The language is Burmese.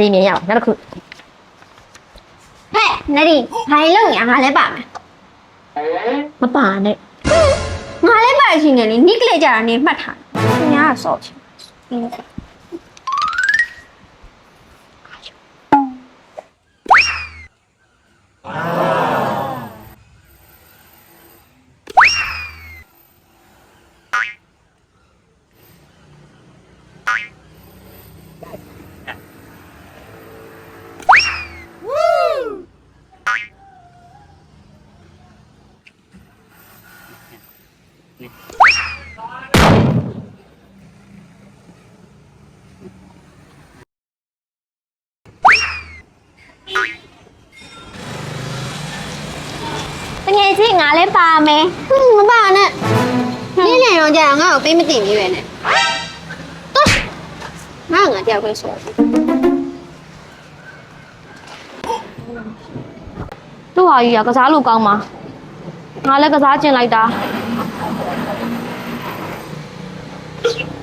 ဒီမြင်ရအောင်နောက်တစ်ခုဟဲ့နဒီဘာလို့လဲငါလည်းပါမယ်မပါနဲ့ငါလည်းပါရှင်နေလေနိကလေကြတာနေမှတ်ထားတယ်ညာဆော့ချင်တ ကယ်ကြီးငါလည်းပါမယ်ဟွန်းမပါနဲ့နေ့လည်တော့ကြာငါ့ကိုပေးမတင်ပြီးပဲနဲ့တော့ငါငါတယောက်ပဲဆော့သူ့ဟာကြီးကကစားလို့ကောင်းမှာငါလည်းကစားကျင်လိုက်တာ